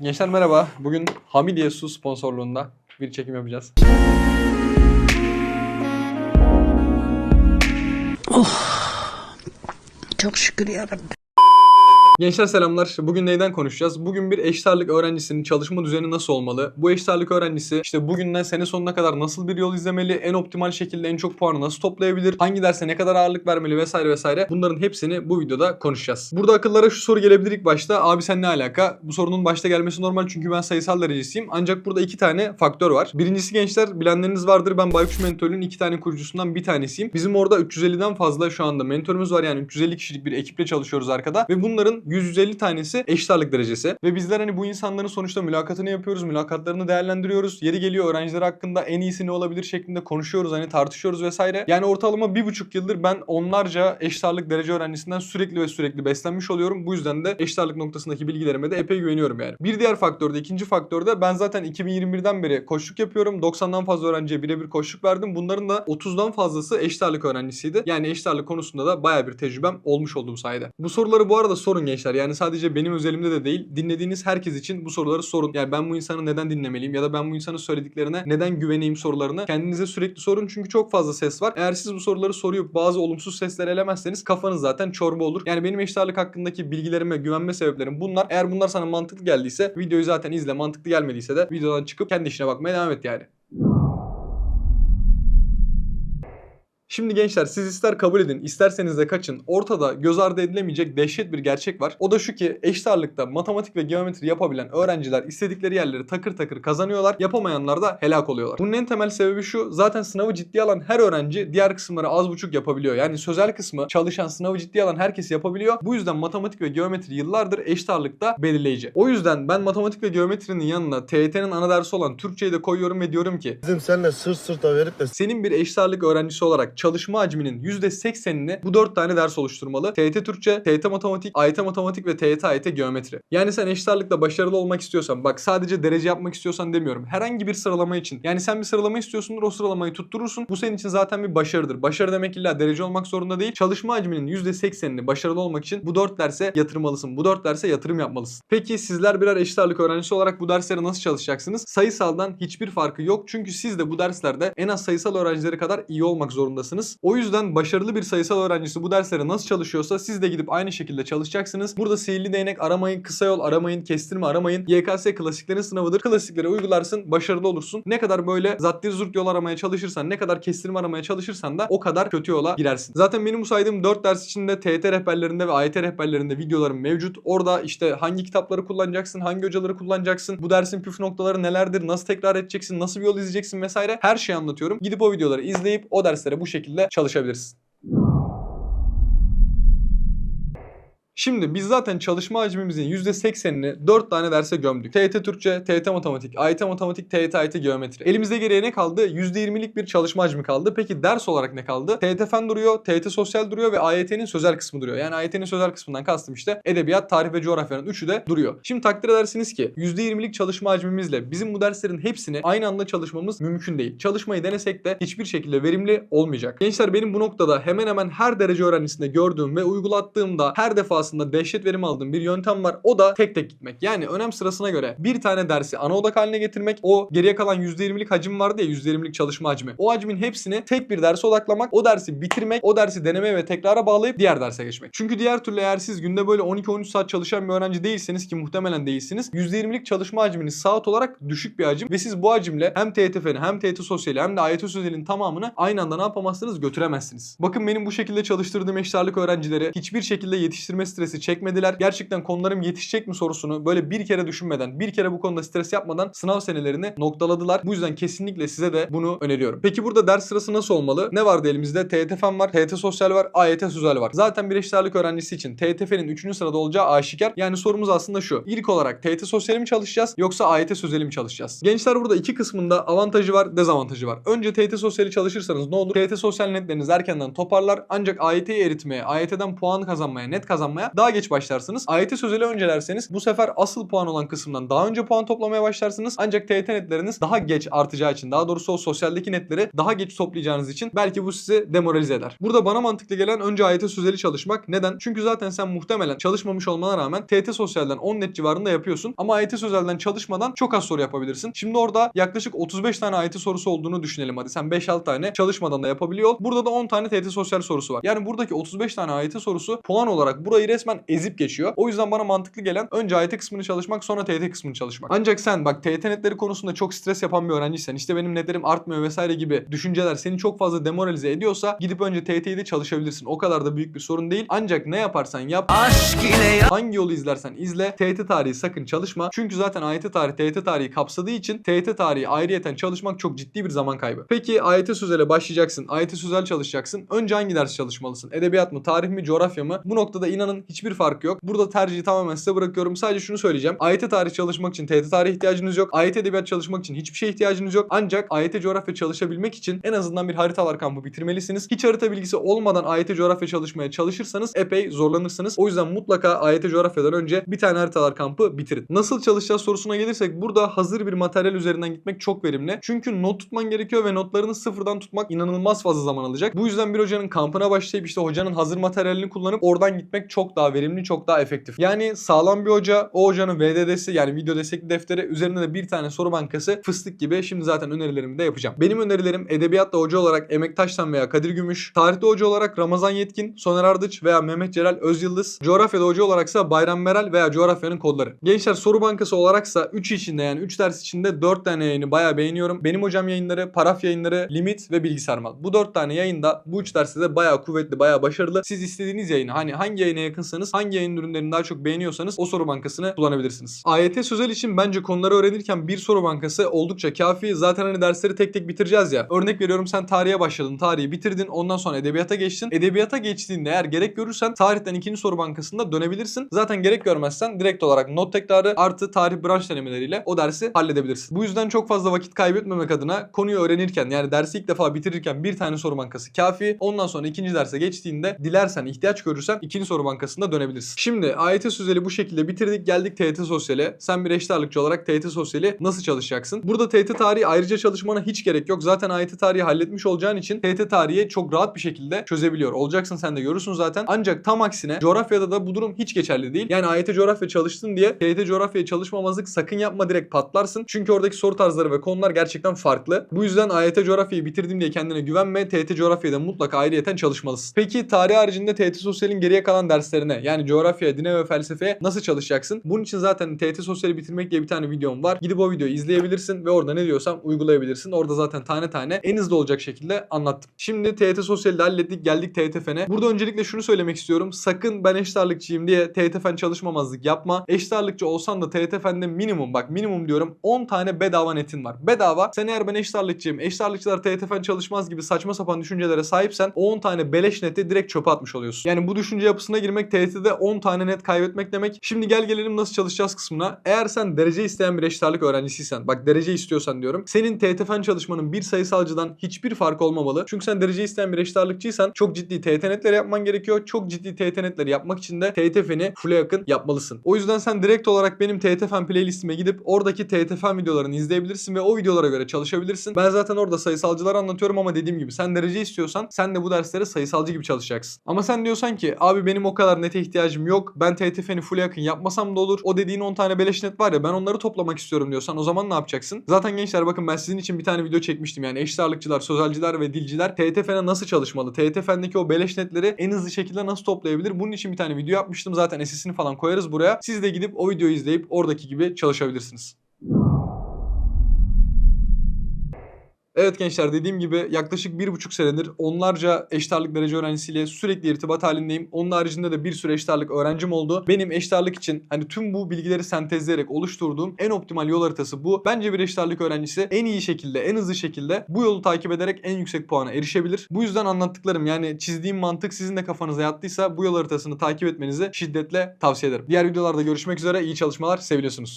Gençler merhaba. Bugün Hamidiye Su sponsorluğunda bir çekim yapacağız. Çok şükür yarabbim. Gençler selamlar. Bugün neyden konuşacağız? Bugün bir eşit ağırlık öğrencisinin çalışma düzeni nasıl olmalı? Bu eşit ağırlık öğrencisi işte bugünden sene sonuna kadar nasıl bir yol izlemeli? En optimal şekilde en çok puanı nasıl toplayabilir? Hangi derse ne kadar ağırlık vermeli vesaire vesaire. Bunların hepsini bu videoda konuşacağız. Burada akıllara şu soru gelebilir ilk başta. Abi sen ne alaka? Bu sorunun başta gelmesi normal çünkü ben sayısal derecesiyim. Ancak burada iki tane faktör var. Birincisi gençler bilenleriniz vardır. Ben Baykuş Mentörlüğün iki tane kurucusundan bir tanesiyim. Bizim orada 350'den fazla şu anda mentörümüz var. Yani 350 kişilik bir ekiple çalışıyoruz arkada. Ve bunların 150 tanesi eşit derecesi. Ve bizler hani bu insanların sonuçta mülakatını yapıyoruz. Mülakatlarını değerlendiriyoruz. Yeri geliyor öğrenciler hakkında en iyisi ne olabilir şeklinde konuşuyoruz. Hani tartışıyoruz vesaire. Yani ortalama bir buçuk yıldır ben onlarca eşit derece öğrencisinden sürekli ve sürekli beslenmiş oluyorum. Bu yüzden de eşit noktasındaki bilgilerime de epey güveniyorum yani. Bir diğer faktör de ikinci faktör de ben zaten 2021'den beri koçluk yapıyorum. 90'dan fazla öğrenciye birebir koçluk verdim. Bunların da 30'dan fazlası eşit öğrencisiydi. Yani eşit konusunda da baya bir tecrübem olmuş olduğum sayede. Bu soruları bu arada sorun gençler. Yani sadece benim özelimde de değil. Dinlediğiniz herkes için bu soruları sorun. Yani ben bu insanı neden dinlemeliyim ya da ben bu insanın söylediklerine neden güveneyim sorularını kendinize sürekli sorun. Çünkü çok fazla ses var. Eğer siz bu soruları soruyor bazı olumsuz sesler elemezseniz kafanız zaten çorba olur. Yani benim eşit ağırlık hakkındaki bilgilerime güvenme sebeplerim bunlar. Eğer bunlar sana mantıklı geldiyse videoyu zaten izle. Mantıklı gelmediyse de videodan çıkıp kendi işine bakmaya devam et yani. Şimdi gençler siz ister kabul edin isterseniz de kaçın. Ortada göz ardı edilemeyecek dehşet bir gerçek var. O da şu ki eşit ağırlıkta matematik ve geometri yapabilen öğrenciler istedikleri yerleri takır takır kazanıyorlar. Yapamayanlar da helak oluyorlar. Bunun en temel sebebi şu. Zaten sınavı ciddiye alan her öğrenci diğer kısımları az buçuk yapabiliyor. Yani sözel kısmı çalışan sınavı ciddiye alan herkes yapabiliyor. Bu yüzden matematik ve geometri yıllardır eşit ağırlıkta belirleyici. O yüzden ben matematik ve geometrinin yanına TYT'nin ana dersi olan Türkçeyi de koyuyorum ve diyorum ki Bizim seninle sırt sırta verip de senin bir eşit ağırlık öğrencisi olarak çalışma hacminin %80'ini bu 4 tane ders oluşturmalı. TYT Türkçe, TYT Matematik, AYT Matematik ve TYT AYT Geometri. Yani sen eşit başarılı olmak istiyorsan, bak sadece derece yapmak istiyorsan demiyorum. Herhangi bir sıralama için. Yani sen bir sıralama istiyorsundur, o sıralamayı tutturursun. Bu senin için zaten bir başarıdır. Başarı demek illa derece olmak zorunda değil. Çalışma hacminin %80'ini başarılı olmak için bu 4 derse yatırmalısın. Bu 4 derse yatırım yapmalısın. Peki sizler birer eşit öğrencisi olarak bu derslere nasıl çalışacaksınız? Sayısaldan hiçbir farkı yok. Çünkü siz de bu derslerde en az sayısal öğrencileri kadar iyi olmak zorundasınız. O yüzden başarılı bir sayısal öğrencisi bu derslere nasıl çalışıyorsa siz de gidip aynı şekilde çalışacaksınız. Burada sihirli değnek aramayın, kısa yol aramayın, kestirme aramayın. YKS klasiklerin sınavıdır. Klasikleri uygularsın, başarılı olursun. Ne kadar böyle zattir zurt yol aramaya çalışırsan, ne kadar kestirme aramaya çalışırsan da o kadar kötü yola girersin. Zaten benim bu saydığım 4 ders içinde TYT rehberlerinde ve AYT rehberlerinde videolarım mevcut. Orada işte hangi kitapları kullanacaksın, hangi hocaları kullanacaksın, bu dersin püf noktaları nelerdir, nasıl tekrar edeceksin, nasıl bir yol izleyeceksin vesaire her şeyi anlatıyorum. Gidip o videoları izleyip o derslere bu şekilde çalışabilirsin. Şimdi biz zaten çalışma hacmimizin %80'ini 4 tane derse gömdük. TYT Türkçe, TYT Matematik, AYT Matematik, TYT AYT Geometri. Elimizde geriye ne kaldı? %20'lik bir çalışma hacmi kaldı. Peki ders olarak ne kaldı? TYT Fen duruyor, TYT Sosyal duruyor ve AYT'nin sözel kısmı duruyor. Yani AYT'nin sözel kısmından kastım işte edebiyat, tarih ve coğrafyanın üçü de duruyor. Şimdi takdir edersiniz ki %20'lik çalışma hacmimizle bizim bu derslerin hepsini aynı anda çalışmamız mümkün değil. Çalışmayı denesek de hiçbir şekilde verimli olmayacak. Gençler benim bu noktada hemen hemen her derece öğrencisinde gördüğüm ve uygulattığımda her defasında dehşet verim aldığım bir yöntem var. O da tek tek gitmek. Yani önem sırasına göre bir tane dersi ana odak haline getirmek. O geriye kalan %20'lik hacim vardı ya %20'lik çalışma hacmi. O hacmin hepsini tek bir derse odaklamak. O dersi bitirmek. O dersi denemeye ve tekrara bağlayıp diğer derse geçmek. Çünkü diğer türlü eğer siz günde böyle 12-13 saat çalışan bir öğrenci değilseniz ki muhtemelen değilsiniz. %20'lik çalışma hacminiz saat olarak düşük bir hacim ve siz bu hacimle hem TYT Feni hem TYT Sosyali hem de AYT Sözel'in tamamını aynı anda ne yapamazsınız? Götüremezsiniz. Bakın benim bu şekilde çalıştırdığım eşit öğrencileri hiçbir şekilde yetiştirme stresi çekmediler. Gerçekten konularım yetişecek mi sorusunu böyle bir kere düşünmeden, bir kere bu konuda stres yapmadan sınav senelerini noktaladılar. Bu yüzden kesinlikle size de bunu öneriyorum. Peki burada ders sırası nasıl olmalı? Ne vardı elimizde? TYT Fen var, TYT Sosyal var, AYT Sözel var. Zaten bir eşit öğrencisi için TYT Fen'in 3. sırada olacağı aşikar. Yani sorumuz aslında şu. İlk olarak TYT Sosyal'i mi çalışacağız yoksa AYT Sözel'i mi çalışacağız? Gençler burada iki kısmında avantajı var, dezavantajı var. Önce TYT Sosyal'i çalışırsanız ne olur? TYT Sosyal netleriniz erkenden toparlar ancak AYT'yi eritmeye, AYT'den puan kazanmaya, net kazanmaya daha geç başlarsınız. AYT sözeli öncelerseniz bu sefer asıl puan olan kısımdan daha önce puan toplamaya başlarsınız. Ancak TYT netleriniz daha geç artacağı için daha doğrusu o sosyaldeki netleri daha geç toplayacağınız için belki bu sizi demoralize eder. Burada bana mantıklı gelen önce AYT sözeli çalışmak. Neden? Çünkü zaten sen muhtemelen çalışmamış olmana rağmen TYT sosyalden 10 net civarında yapıyorsun. Ama AYT sözelden çalışmadan çok az soru yapabilirsin. Şimdi orada yaklaşık 35 tane AYT sorusu olduğunu düşünelim hadi. Sen 5-6 tane çalışmadan da yapabiliyor. ol. Burada da 10 tane TYT sosyal sorusu var. Yani buradaki 35 tane AYT sorusu puan olarak burayı resmen ezip geçiyor. O yüzden bana mantıklı gelen önce AYT kısmını çalışmak sonra TYT kısmını çalışmak. Ancak sen bak TYT netleri konusunda çok stres yapan bir öğrenciysen işte benim netlerim artmıyor vesaire gibi düşünceler seni çok fazla demoralize ediyorsa gidip önce TYT'yi de çalışabilirsin. O kadar da büyük bir sorun değil. Ancak ne yaparsan yap hangi yolu izlersen izle TYT tarihi sakın çalışma. Çünkü zaten AYT tarihi TYT tarihi kapsadığı için TYT tarihi ayrıyeten çalışmak çok ciddi bir zaman kaybı. Peki AYT sözele başlayacaksın. AYT sözel çalışacaksın. Önce hangi ders çalışmalısın? Edebiyat mı, tarih mi, coğrafya mı? Bu noktada inanın hiçbir farkı yok. Burada tercihi tamamen size bırakıyorum. Sadece şunu söyleyeceğim. AYT tarih çalışmak için TYT tarih ihtiyacınız yok. AYT edebiyat çalışmak için hiçbir şeye ihtiyacınız yok. Ancak AYT coğrafya çalışabilmek için en azından bir haritalar kampı bitirmelisiniz. Hiç harita bilgisi olmadan AYT coğrafya çalışmaya çalışırsanız epey zorlanırsınız. O yüzden mutlaka AYT coğrafyadan önce bir tane haritalar kampı bitirin. Nasıl çalışacağız sorusuna gelirsek burada hazır bir materyal üzerinden gitmek çok verimli. Çünkü not tutman gerekiyor ve notlarını sıfırdan tutmak inanılmaz fazla zaman alacak. Bu yüzden bir hocanın kampına başlayıp işte hocanın hazır materyalini kullanıp oradan gitmek çok daha verimli, çok daha efektif. Yani sağlam bir hoca, o hocanın VDD'si yani video destekli defteri üzerinde de bir tane soru bankası fıstık gibi. Şimdi zaten önerilerimi de yapacağım. Benim önerilerim edebiyatta hoca olarak Emek Taştan veya Kadir Gümüş, tarihte hoca olarak Ramazan Yetkin, Soner Ardıç veya Mehmet Celal Özyıldız, coğrafyada hoca olaraksa Bayram Meral veya coğrafyanın kodları. Gençler soru bankası olaraksa 3 içinde yani 3 ders içinde 4 tane yayını bayağı beğeniyorum. Benim hocam yayınları, paraf yayınları, limit ve bilgisayar mal. Bu 4 tane yayında bu 3 derste de bayağı kuvvetli, bayağı başarılı. Siz istediğiniz yayını hani hangi yayına yakınsanız, hangi yayın ürünlerini daha çok beğeniyorsanız o soru bankasını kullanabilirsiniz. AYT sözel için bence konuları öğrenirken bir soru bankası oldukça kafi. Zaten hani dersleri tek tek bitireceğiz ya. Örnek veriyorum sen tarihe başladın, tarihi bitirdin. Ondan sonra edebiyata geçtin. Edebiyata geçtiğinde eğer gerek görürsen tarihten ikinci soru bankasında dönebilirsin. Zaten gerek görmezsen direkt olarak not tekrarı artı tarih branş denemeleriyle o dersi halledebilirsin. Bu yüzden çok fazla vakit kaybetmemek adına konuyu öğrenirken yani dersi ilk defa bitirirken bir tane soru bankası kafi. Ondan sonra ikinci derse geçtiğinde dilersen ihtiyaç görürsen ikinci soru bankasında dönebilirsin. Şimdi AYT sözeli bu şekilde bitirdik geldik TYT sosyale. Sen bir eşit olarak TYT sosyali nasıl çalışacaksın? Burada TYT tarihi ayrıca çalışmana hiç gerek yok. Zaten AYT tarihi halletmiş olacağın için TYT tarihi çok rahat bir şekilde çözebiliyor. Olacaksın sen de görürsün zaten. Ancak tam aksine coğrafyada da bu durum hiç geçerli değil. Yani AYT coğrafya çalıştın diye TYT coğrafyaya çalışmamazlık sakın yapma direkt patlarsın. Çünkü oradaki soru tarzları ve konular gerçekten farklı. Bu yüzden AYT coğrafyayı bitirdim diye kendine güvenme. TYT coğrafyada mutlaka ayrıyeten çalışmalısın. Peki tarih haricinde TYT sosyalin geriye kalan derslerine yani coğrafya, dine ve felsefeye nasıl çalışacaksın? Bunun için zaten TYT sosyali bitirmek diye bir tane videom var. Gidip o videoyu izleyebilirsin ve orada ne diyorsam uygulayabilirsin. Orada zaten tane tane en hızlı olacak şekilde anlattım. Şimdi TYT sosyali hallettik geldik TYT fene. Burada öncelikle şunu söylemek istiyorum. Sakın ben eşit diye TYT fen çalışmamazlık yapma. Eşit olsan da TYT fende minimum bak minimum diyorum 10 tane bedava netin var. Bedava sen eğer ben eşit ağırlıkçıyım eşit TYT fen çalışmaz gibi saçma sapan düşüncelere sahipsen o 10 tane beleş neti direkt çöpe atmış oluyorsun. Yani bu düşünce yapısına girmek TYT'de 10 tane net kaybetmek demek. Şimdi gel gelelim nasıl çalışacağız kısmına. Eğer sen derece isteyen bir eşit ağırlık öğrencisiysen bak derece istiyorsan diyorum. Senin TYT fen çalışmanın bir sayısalcıdan hiçbir farkı olmamalı. Çünkü sen derece isteyen bir eşit ağırlıkçıysan çok ciddi TYT netleri yapman gerekiyor. Çok ciddi TYT netleri yapmak için de TYT feni full'e yakın yapmalısın. O yüzden sen direkt olarak benim TYT fen playlistime gidip oradaki TYT fen videolarını izleyebilirsin ve o videolara göre çalışabilirsin. Ben zaten orada sayısalcıları anlatıyorum ama dediğim gibi sen derece istiyorsan sen de bu derslere sayısalcı gibi çalışacaksın. Ama sen diyorsan ki abi benim o kadar nete ihtiyacım yok. Ben TYT feni full'e yakın yapmasam da olur. O dediğin 10 tane beleş net var ya ben onları toplamak istiyorum diyorsan o zaman ne yapacaksın? Zaten gençler bakın ben sizin için bir tane video çekmiştim yani eşit ağırlıkçılar, sözelciler ve dilciler TYT fene nasıl çalışmalı? TYT fendeki o beleş netleri en hızlı şekilde nasıl toplayabilir? Bunun için bir tane video yapmıştım. Zaten SS'ini falan koyarız buraya. Siz de gidip o videoyu izleyip oradaki gibi çalışabilirsiniz. Evet gençler dediğim gibi yaklaşık bir buçuk senedir onlarca eşit ağırlık derece öğrencisiyle sürekli irtibat halindeyim. Onun haricinde de bir sürü eşit ağırlık öğrencim oldu. Benim eşit ağırlık için hani tüm bu bilgileri sentezleyerek oluşturduğum en optimal yol haritası bu. Bence bir eşit ağırlık öğrencisi en iyi şekilde, en hızlı şekilde bu yolu takip ederek en yüksek puana erişebilir. Bu yüzden anlattıklarım yani çizdiğim mantık sizin de kafanıza yattıysa bu yol haritasını takip etmenizi şiddetle tavsiye ederim. Diğer videolarda görüşmek üzere. İyi çalışmalar. Seviliyorsunuz.